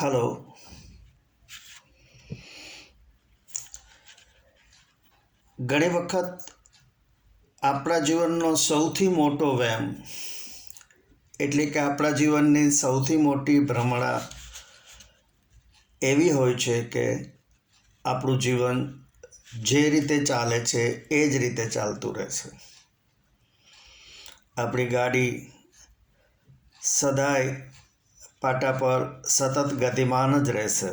Hello ઘણી વખત આપણા જીવનનો સૌથી મોટો વ્યાયામ એટલે કે આપણા જીવનની સૌથી મોટી ભ્રમણા એવી હોય છે કે આપણું જીવન જે રીતે ચાલે છે એ જ રીતે ચાલતું રહેશે. આપણી ગાડી સદાય પાટા પર સતત ગતિમાન જ રહેશે.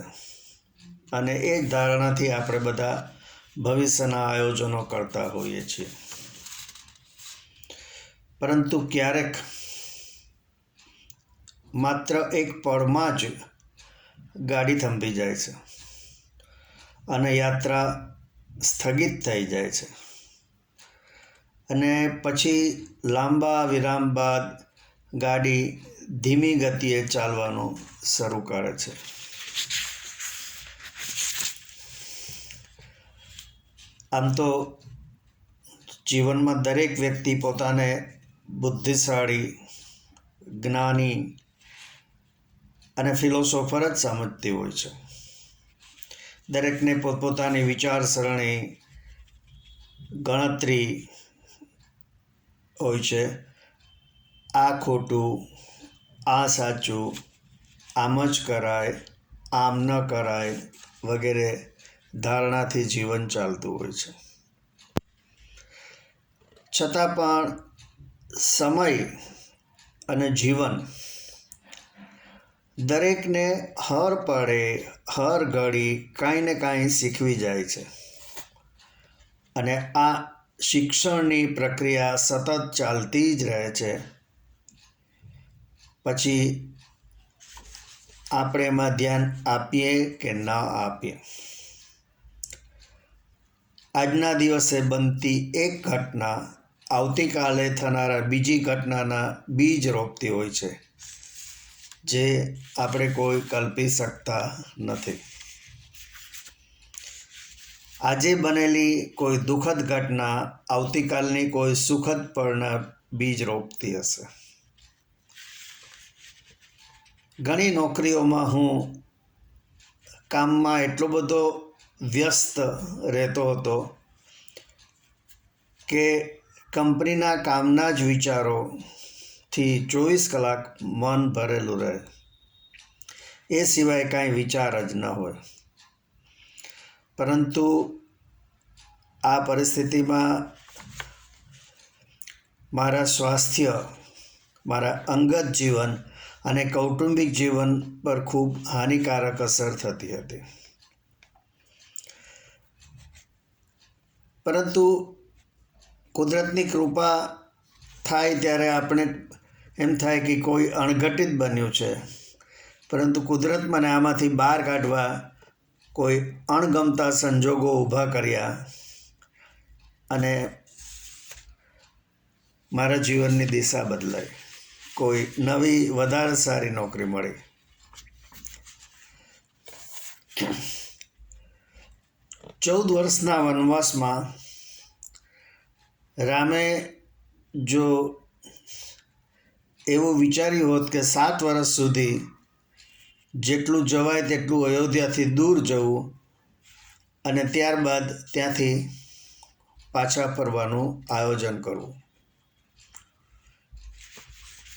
અને એ જ ધારણાથી આપણે બધા ભવિષ્યના આયોજનો કરતા હોઈએ છીએ. પરંતુ ક્યારેક માત્ર એક પળમાં જ ગાડી થંભી જાય છે અને યાત્રા સ્થગિત થઈ જાય છે. અને પછી લાંબા વિરામ બાદ ગાડી ધીમી ગતિએ ચાલવાનું શરૂ કરે છે. આમ તો જીવનમાં દરેક વ્યક્તિ પોતાને બુદ્ધિશાળી, જ્ઞાની અને ફિલોસોફર જ સમજતી હોય છે. દરેકને પોતપોતાની વિચારસરણી, ગણતરી હોય છે. આ ખોટું, આ સાચું, આમ જ કરાય, આમ ન કરાય વગેરે ધારણાથી જીવન ચાલતું હોય છે. છતાં પણ સમય અને જીવન દરેકને હર પડે, હર ઘડી કાંઈ ને કાંઈ શીખવી જાય છે. અને આ શિક્ષણની પ્રક્રિયા સતત ચાલતી જ રહે છે. પછી આપણે એમાં ધ્યાન આપીએ કે ન આપીએ. આજના દિવસે બનતી એક ઘટના આવતીકાલે થનારા બીજી ઘટનાના બીજ રોપતી હોય છે, જે આપણે કોઈ કલ્પી શકતા નથી. આજે બનેલી કોઈ દુઃખદ ઘટના આવતીકાલની કોઈ સુખદ પરના બીજ રોપતી હશે. ઘણી નોકરીઓમાં હું કામમાં એટલો બધો વ્યસ્ત રહેતો હતો કે કંપનીના કામના જ વિચારોથી ચોવીસ કલાક મન ભરેલું રહે. એ સિવાય કાંઈ વિચાર જ ન હોય. પરંતુ આ પરિસ્થિતિમાં મારા સ્વાસ્થ્ય, મારા અંગત જીવન અને કૌટુંબિક જીવન પર ખૂબ હાનિકારક અસર થતી હતી. પરંતુ કુદરતની કૃપા થાય ત્યારે આપણે એમ થાય કે કોઈ અણઘટિત બન્યું છે. પરંતુ કુદરત મને આમાંથી બહાર કાઢવા કોઈ અણગમતા સંજોગો ઊભા કર્યા અને મારા જીવનની દિશા બદલાઈ. કોઈ નવી વધારે સારી નોકરી મળી. ચૌદ વર્ષના વનવાસમાં રામે જો એવું વિચાર્યું હોત કે સાત વર્ષ સુધી જેટલું જવાય તેટલું અયોધ્યાથી દૂર જવું અને ત્યારબાદ ત્યાંથી પાછા ફરવાનું આયોજન કરવું.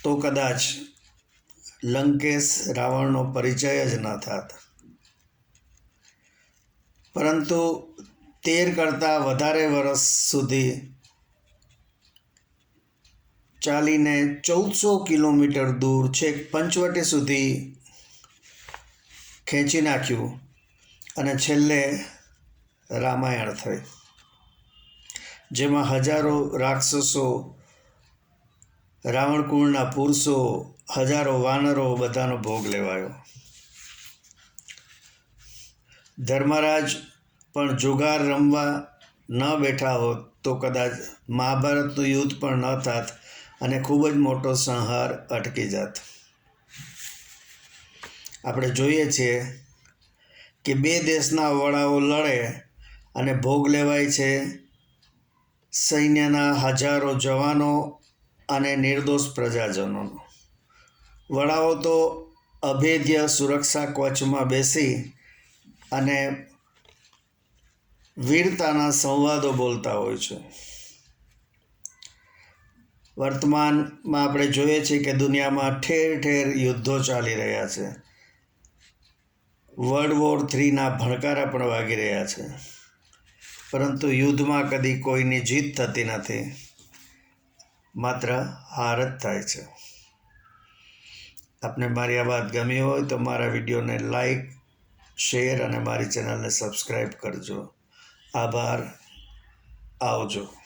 તો કદાચ લંકેશ રાવણનો પરિચય જ ન થાત. પરંતુ તેર કરતાં વધારે વર્ષ સુધી ચાલીને ચૌદસો કિલોમીટર દૂર છેક પંચવટી સુધી ખેંચી નાખ્યું અને છેલ્લે રામાયણ થઈ જેમાં હજારો રાક્ષસો રાવણકુળના પુરુષો, હજારો વાનરો બધાનો ભોગ લેવાયો. ધર્મરાજ પણ જુગાર રમવા ન બેઠા હોત તો કદાચ મહાભારતનું યુદ્ધ પણ ન થાત અને ખૂબ જ મોટો સંહાર અટકી જાત. આપણે જોઈએ છીએ કે બે દેશના વડાઓ લડે અને ભોગ લેવાય છે. સૈન્યના હજારો જવાનો અને નિર્દોષ પ્રજાજનોનો. વડાઓ તો અભેદ્ય સુરક્ષા કોચમાં બેસી અને વીરતાના સંવાદો બોલતા હોય છે. વર્તમાનમાં આપણે જોઈએ છીએ કે દુનિયામાં ઠેર ઠેર યુદ્ધો ચાલી રહ્યા છે. વર્લ્ડ વોર થ્રીના ભણકારા પણ વાગી રહ્યા છે. પરંતુ યુદ્ધમાં કદી કોઈની જીત થતી નથી. માત્ર હાર જ થાય છે. આપને મારી આ વાત ગમી હોય તો મારા વિડીયોને લાઈક, શેર અને મારી ચેનલને સબસ્ક્રાઈબ કરજો. આભાર. આવજો.